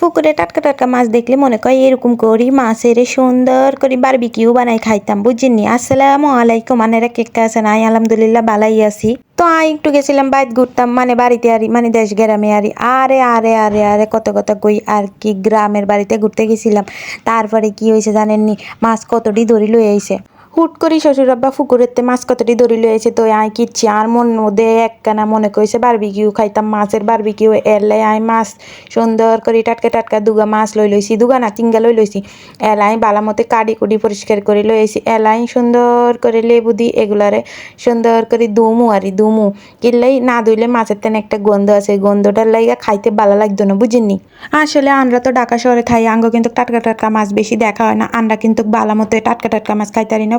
পুকুরে টাটকা টাটকা মাছ দেখলে মনে কয় এরকম করি, মাছের সুন্দর করে বারবিকিউ বানাই খাইতাম, বুঝিনি? আসসালামু আলাইকুম আনেরা কেক আছেন আই আলহামদুলিল্লাহ বালাই আছি। তো আই একটু গেছিলাম বাইত ঘুরতাম মানে বাড়িতে আরি মানে দেশ গ্রামে আরি। আরে আরে আরে আরে, কত কত কই আর কি গ্রামের বাড়িতে ঘুরতে গেছিলাম। তারপরে কি হয়েছে জানেননি? মাছ কতটি ধরি লই আইছে। হুট করি শ্বশুর আব্বা ফুকুরেতে মাছ কতটি ধরি লইছে তো আয় কিচ্ছি। আর মন মধ্যে একখানা মনে কইছে, বারবিকিউ খাইতাম মাছের বারবিকিউ এলে আয় মাছ, সুন্দর করে টাটকা টাটকা দুগা মাছ লই লইছি, দুগা না তিনগা লই লইছি। এলাই বালা মতে কাটি কুটি পরিষ্কার করে লই আইছি এলাই সুন্দর করে লেবু দি এগুলারে সুন্দর করে দুমু আরি দুমু। কিনলেই না ধুইলে মাছের তেন একটা গন্ধ আছে, গন্ধটার লাইগা খাইতে ভালো লাগতো না, বুঝেননি? আসলে আমরা তো ঢাকা শহরে খাই, আঙ্গ কিন্তু টাটকা টাটকা মাছ বেশি দেখা হয় না আমরা কিন্তু বালা মতো টাটকা টাটকা মাছ খাইতারি না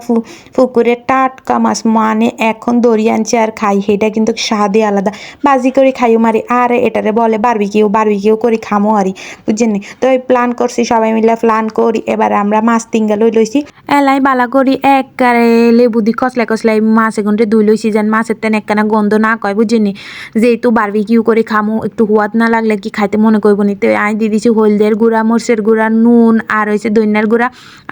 পুকুরের টাটকা মাছ। মানে এখন আনছে আর খাই সেটা কিন্তু স্বাদে আলাদা। বাজি করে খাইও মারি, আর এটারে বলে বারবিকিউ বারবিকিউ করে খামো আরি, বুঝছেন তো এই প্ল্যান করছি, সবাই মিলে প্ল্যান করি। এবার আমরা মাছ তিনগা লই লইছি। এলাই বালা করি একবারে লেবু দি কসলাই কসলাই মাছ এগুনটে ধুই লইছি যেন মাছের তেন একখানা গন্ধ না কয় বুঝিনি যেহেতু বারবিকিউ করে খামো, একটু হুয়াদ না লাগলে কি খাইতে মনে করব নি? তো আই দিয়ে দিছি হলদের গুঁড়া, মরিচের গুঁড়া, নুন আর হয়েছে দইনার গুঁড়া।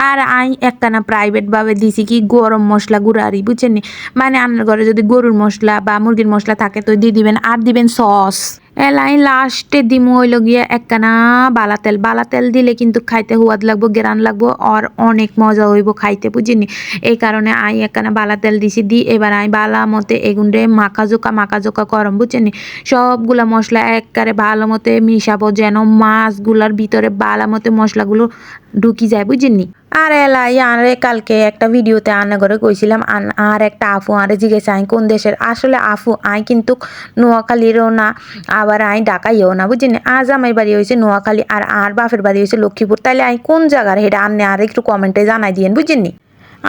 আর আই একখানা প্রাইভেট ভাবে দিছি কি গরম মশলা গুঁড়া আরি বুঝছেন নি? মানে আপনার ঘরে যদি গরুর মশলা বা মুরগির মশলা থাকে তো দিয়ে দিবেন আর দিবেন সস। এলাই লাস্টে দিমু হইল গিয়ে একখানা বালা তেল বালা তেল দিলে কিন্তু খাইতে হুয়াদ লাগবো, গেরান লাগবো আর অনেক মজা হইব খাইতে বুঝিনি এই কারণে আই একখানা বালা তেল দিছি, দি এবার আই বালা মতে এগুনরে মাখা জোকা মাখা জোকা করম, বুঝছেনি সবগুলা মশলা একবারে ভালো মতে মিশাবো যেন মাছগুলার ভিতরে বালা মতে মশলাগুলো ঢুকি যায় বুঝিনি আর এলাই আরে কালকে একটা ভিডিওতে আনা করে কইছিলাম আর একটা আফু আরে জিজ্ঞেস, আই কোন দেশের? আসলে আফু আই কিন্তু নোয়াখালীরও না, আবার আই ঢাকাইও না, বুঝছেন? আজ আমার বাড়ি হয়েছে নোয়াখালী, আর আর বাপের বাড়ি হয়েছে লক্ষ্মীপুর। তাইলে আই কোন জায়গার হেটা আনে আর একটু কমেন্টে জানাই দিয়েন বুঝছেননি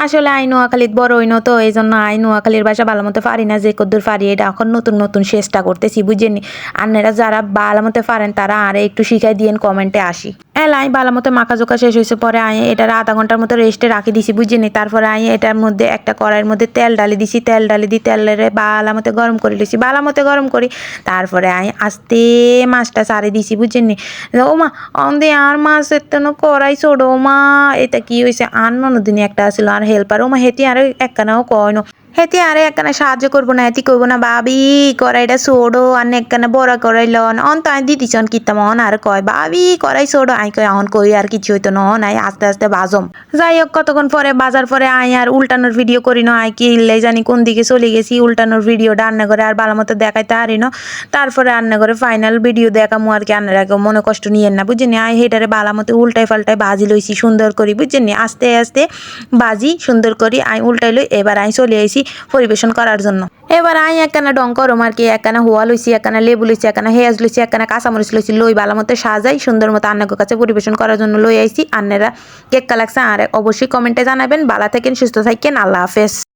আসলে আই নোয়াখালীত বড় হইন তো এই জন্য আই নোয়াখালীর ভাষা ভালো মতো পারি না, যে কদ্দুর পারি, এটা এখন নতুন নতুন চেষ্টা করতেছি বুঝেনি আন্নেরা যারা ভালো মতো পারেন, তারা আরে একটু শিখাই দিয়েন, কমেন্টে আসি। এলাই ভালো মতো মাখা জোকা শেষ হয়েছে। পরে আই এটা আধা ঘণ্টার মতো রেস্টে রাখি দিছি, বুঝিনি? তারপরে আই এটার মধ্যে একটা কড়াইয়ের মধ্যে তেল ডালি দিছি, তেল ডালি দি তেলের বালা মতো গরম করে দিছি, বালা মতো গরম করি। তারপরে আয় আস্তে মাছটা সারি দিছি, বুঝিনি? ও মা অন্দে আর মাছ এত কড়াই ছোড়ো মা, এটা কি হয়েছে? আর ননদিনী একটা আসছিল আর হেল্পার ও মা, হেতি আর একখানাও কয় হেতি আরে একখানা সাহায্য করব না, হেতি করব না বাবি কড়াইটা সোড়ো আর একখানা বড় কড়াই লন। অন তো আই দিতিছন কিতাম অন আর কয় বাবি কড়াই সোড়ো আই কয় অন কই আর কিছু হইতো ন নাই আস্তে আস্তে বাজম। যাই হোক কতক্ষণ পরে, বাজার পরে আই আর উল্টানোর ভিডিও করি না, আই কি ইল্লে জানি কোন দিকে চলে গেছি, উল্টানোর ভিডিও রান্না করে আর ভালো মতো দেখাইতে পারি না। তারপরে রান্না করে ফাইনাল ভিডিও দেখামু আর কি, আন্নার আগে মনে কষ্ট নিয়েন না বুঝছেন আই হেটারে ভালো মতো উল্টাই পাল্টাই বাজি লইছি, সুন্দর করি বুঝছেন আস্তে আস্তে বাজি সুন্দর করি, আই উল্টাই লই, এবার আই চলে আইছি পরিবেশন করার জন্য। এবার আই একখানা ডং করম আর কি, একখানা হোয়া লইছি, একখানা লেবু লইছি, একখানা হেয়াজ লইছি, একখানা কাঁচামরিচ লইছি, লই ভালো মতো সাজাই, সুন্দর মতো আন্নার কাছে পরিবেশন করার জন্য লই আইছি। আন্নেরা কেক কালাকছে, আর অবশ্যই কমেন্টে জানাবেন। বালা থাকেন, সুস্থ থাকেন, আল্লাহ হাফেজ।